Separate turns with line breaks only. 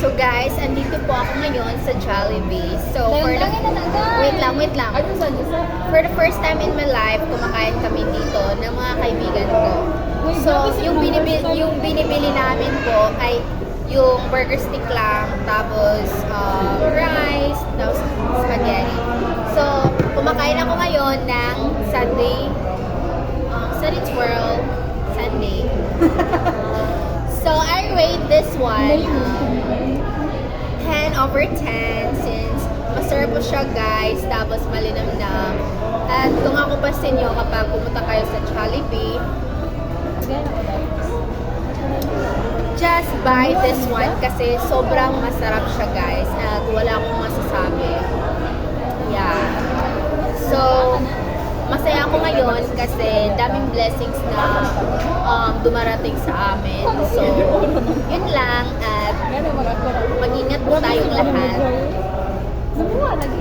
So guys, andito po ako ngayon sa Jollibee. So for the... Wait lang, wait lang. For the first time in my life, kumakain kami dito ng mga kaibigan ko. So, yung binibili, yung binibili namin po ay yung burger stick lang, tapos um, rice, tapos spaghetti. So, kumakain ako ngayon ng Sunday, um, Sunday this one um, 10 over 10 since masarap po siya guys, tapos malinamnam. At kung ako pa sa inyo kapag pumunta kayo sa Jollibee, just buy this one kasi sobrang masarap siya guys at wala akong masasabi. Yeah. So, masaya ako ngayon kasi daming blessings na dumarating sa amin. So, yun lang at mag-ingat po tayong lahat. Sa buwan, nag